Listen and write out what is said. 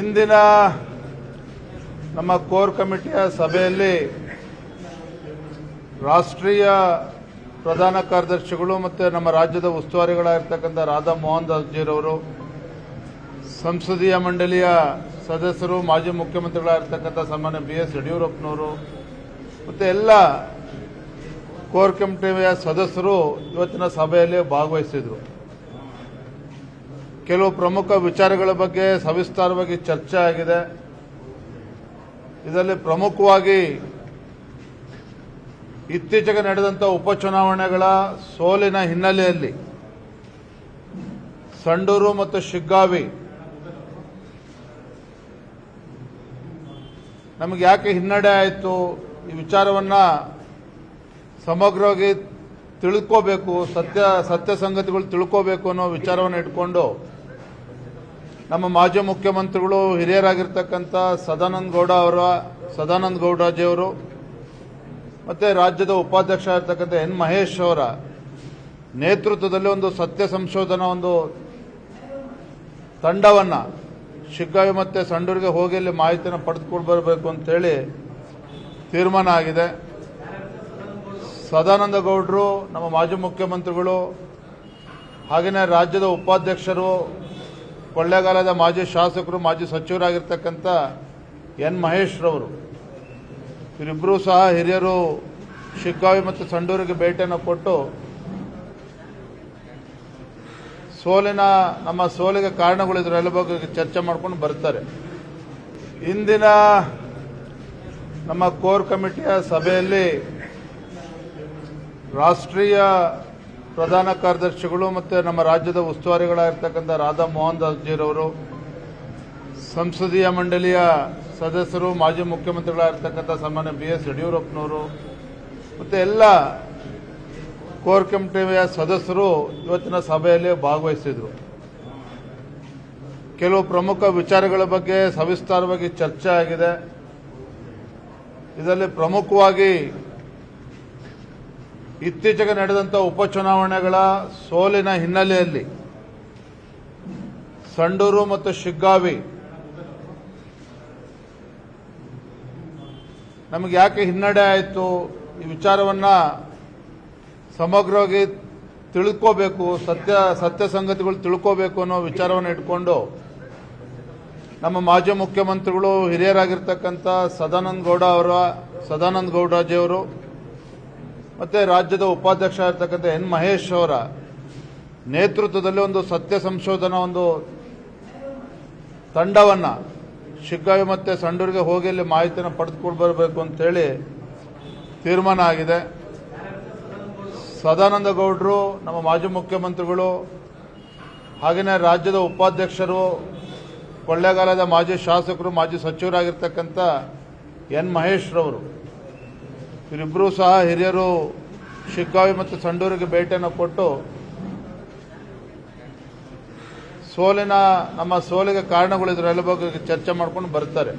ಇಂದಿನ ನಮ್ಮ ಕೋರ್ ಕಮಿಟಿಯ ಸಭೆಯಲ್ಲಿ ರಾಷ್ಟ್ರೀಯ ಪ್ರಧಾನ ಕಾರ್ಯದರ್ಶಿಗಳು ಮತ್ತು ನಮ್ಮ ರಾಜ್ಯದ ಉಸ್ತುವಾರಿಗಳಾಗಿರ್ತಕ್ಕಂಥ ರಾಧಾ ಮೋಹನ್ ದಾಸ್ಜಿರವರು ಸಂಸದೀಯ ಮಂಡಳಿಯ ಸದಸ್ಯರು, ಮಾಜಿ ಮುಖ್ಯಮಂತ್ರಿಗಳಾಗಿರ್ತಕ್ಕಂಥ ಸನ್ಮಾನ್ಯ ಬಿ ಎಸ್ ಯಡಿಯೂರಪ್ಪನವರು, ಮತ್ತು ಎಲ್ಲ ಕೋರ್ ಕಮಿಟಿಯ ಸದಸ್ಯರು ಇವತ್ತಿನ ಸಭೆಯಲ್ಲಿ ಭಾಗವಹಿಸಿದರು. ಕೆಲವು ಪ್ರಮುಖ ವಿಚಾರಗಳ ಬಗ್ಗೆ ಸವಿಸ್ತಾರವಾಗಿ ಚರ್ಚೆ ಆಗಿದೆ. ಇದರಲ್ಲಿ ಪ್ರಮುಖವಾಗಿ ಇತ್ತೀಚೆಗೆ ನಡೆದಂಥ ಉಪಚುನಾವಣೆಗಳ ಸೋಲಿನ ಹಿನ್ನೆಲೆಯಲ್ಲಿ ಸಂಡೂರು ಮತ್ತು ಶಿಗ್ಗಾವಿ ನಮಗೆ ಯಾಕೆ ಹಿನ್ನಡೆ ಆಯಿತು? ಈ ವಿಚಾರವನ್ನ ಸಮಗ್ರವಾಗಿ ತಿಳ್ಕೋಬೇಕು, ಸತ್ಯ ಸತ್ಯ ಸಂಗತಿಗಳು ತಿಳ್ಕೋಬೇಕು ಅನ್ನೋ ವಿಚಾರವನ್ನು ಇಟ್ಕೊಂಡು ನಮ್ಮ ಮಾಜಿ ಮುಖ್ಯಮಂತ್ರಿಗಳು ಹಿರಿಯರಾಗಿರ್ತಕ್ಕಂಥ ಸದಾನಂದ ಗೌಡ ಅವರ, ಸದಾನಂದ ಗೌಡರಾಜಿಯವರು ಮತ್ತು ರಾಜ್ಯದ ಉಪಾಧ್ಯಕ್ಷ ಆಗಿರ್ತಕ್ಕಂಥ ಎನ್ ಮಹೇಶ್ ಅವರ ನೇತೃತ್ವದಲ್ಲಿ ಒಂದು ಸತ್ಯ ಸಂಶೋಧನಾ ಒಂದು ತಂಡವನ್ನು ಶಿಗ್ಗಾವಿ ಮತ್ತು ಸಂಡೂರಿಗೆ ಹೋಗಿ ಅಲ್ಲಿ ಮಾಹಿತಿಯನ್ನು ಪಡೆದುಕೊಂಡು ಬರಬೇಕು ಅಂತೇಳಿ ತೀರ್ಮಾನ ಆಗಿದೆ. ಸದಾನಂದ ಗೌಡರು ನಮ್ಮ ಮಾಜಿ ಮುಖ್ಯಮಂತ್ರಿಗಳು ಹಾಗೆಯೇ ರಾಜ್ಯದ ಉಪಾಧ್ಯಕ್ಷರು ಕೊಳ್ಳೇಗಾಲದ ಮಾಜಿ ಶಾಸಕರು, ಮಾಜಿ ಸಚಿವರಾಗಿರ್ತಕ್ಕಂಥ ಎನ್ ಮಹೇಶ್ ರವರು ಇವರಿಬ್ಬರೂ ಸಹ ಹಿರಿಯರು ಶಿಕ್ಕಾವಿ ಮತ್ತು ಸಂಡೂರಿಗೆ ಭೇಟಿಯನ್ನು ಕೊಟ್ಟು ಸೋಲಿನ, ನಮ್ಮ ಸೋಲಿಗೆ ಕಾರಣಗಳು ಇದರೆಲ್ಲ ಬಗ್ಗೆ ಚರ್ಚೆ ಮಾಡ್ಕೊಂಡು ಬರ್ತಾರೆ. ಇಂದಿನ ನಮ್ಮ ಕೋರ್ ಕಮಿಟಿಯ ಸಭೆಯಲ್ಲಿ ರಾಷ್ಟ್ರೀಯ ಪ್ರಧಾನ ಕಾರ್ಯದರ್ಶಿಗಳು ಮತ್ತು ನಮ್ಮ ರಾಜ್ಯದ ಉಸ್ತುವಾರಿಗಳಾಗಿರ್ತಕ್ಕಂಥ ರಾಧಾ ಮೋಹನ್ ದಾಸ್ಜಿರವರು ಸಂಸದೀಯ ಮಂಡಳಿಯ ಸದಸ್ಯರು, ಮಾಜಿ ಮುಖ್ಯಮಂತ್ರಿಗಳಾಗಿರ್ತಕ್ಕಂಥ ಸನ್ಮಾನ್ಯ ಬಿ ಎಸ್ ಯಡಿಯೂರಪ್ಪನವರು, ಮತ್ತು ಎಲ್ಲ ಕೋರ್ ಕಮಿಟಿಯ ಸದಸ್ಯರು ಇವತ್ತಿನ ಸಭೆಯಲ್ಲಿ ಭಾಗವಹಿಸಿದರು. ಕೆಲವು ಪ್ರಮುಖ ವಿಚಾರಗಳ ಬಗ್ಗೆ ಸವಿಸ್ತಾರವಾಗಿ ಚರ್ಚೆ ಆಗಿದೆ. ಇದರಲ್ಲಿ ಪ್ರಮುಖವಾಗಿ ಇತ್ತೀಚೆಗೆ ನಡೆದಂಥ ಉಪಚುನಾವಣೆಗಳ ಸೋಲಿನ ಹಿನ್ನೆಲೆಯಲ್ಲಿ ಸಂಡೂರು ಮತ್ತು ಶಿಗ್ಗಾವಿ ನಮಗೆ ಯಾಕೆ ಹಿನ್ನಡೆ ಆಯಿತು? ಈ ವಿಚಾರವನ್ನ ಸಮಗ್ರವಾಗಿ ತಿಳ್ಕೋಬೇಕು, ಸತ್ಯ ಸತ್ಯ ಸಂಗತಿಗಳು ತಿಳ್ಕೋಬೇಕು ಅನ್ನೋ ವಿಚಾರವನ್ನು ಇಟ್ಕೊಂಡು ನಮ್ಮ ಮಾಜಿ ಮುಖ್ಯಮಂತ್ರಿಗಳು ಹಿರಿಯರಾಗಿರ್ತಕ್ಕಂಥ ಸದಾನಂದ ಗೌಡ ಅವರ, ಸದಾನಂದ ಗೌಡಜಿಯವರು ಮತ್ತೆ ರಾಜ್ಯದ ಉಪಾಧ್ಯಕ್ಷ ಇರ್ತಕ್ಕಂಥ ಎನ್ ಮಹೇಶ್ ಅವರ ನೇತೃತ್ವದಲ್ಲಿ ಒಂದು ಸತ್ಯ ಸಂಶೋಧನಾ ಒಂದು ತಂಡವನ್ನು ಶಿಗ್ಗಾವಿ ಮತ್ತೆ ಸಂಡೂರಿಗೆ ಹೋಗಿ ಅಲ್ಲಿ ಮಾಹಿತಿಯನ್ನು ಪಡೆದುಕೊಂಡು ಬರಬೇಕು ಅಂತೇಳಿ ತೀರ್ಮಾನ ಆಗಿದೆ. ಸದಾನಂದ ಗೌಡರು, ನಮ್ಮ ಮಾಜಿ ಮುಖ್ಯಮಂತ್ರಿಗಳು ಹಾಗೆಯೇ ರಾಜ್ಯದ ಉಪಾಧ್ಯಕ್ಷರು, ಕೊಳ್ಳೇಗಾಲದ ಮಾಜಿ ಶಾಸಕರು, ಮಾಜಿ ಸಚಿವರಾಗಿರ್ತಕ್ಕಂಥ ಎನ್ ಮಹೇಶ್ ರವರು ಇವರಿಬ್ಬರೂ ಸಹ ಹಿರಿಯರು ಶಿಕ್ಕಾವಿ ಮತ್ತು ಸಂಡೂರಿಗೆ ಭೇಟಿಯನ್ನು ಕೊಟ್ಟು ಸೋಲಿನ ನಮ್ಮ ಸೋಲಿಗೆ ಕಾರಣಗಳು ಎಲ್ಲ ಬಗ್ಗೆ ಚರ್ಚೆ ಮಾಡ್ಕೊಂಡು ಬರ್ತಾರೆ.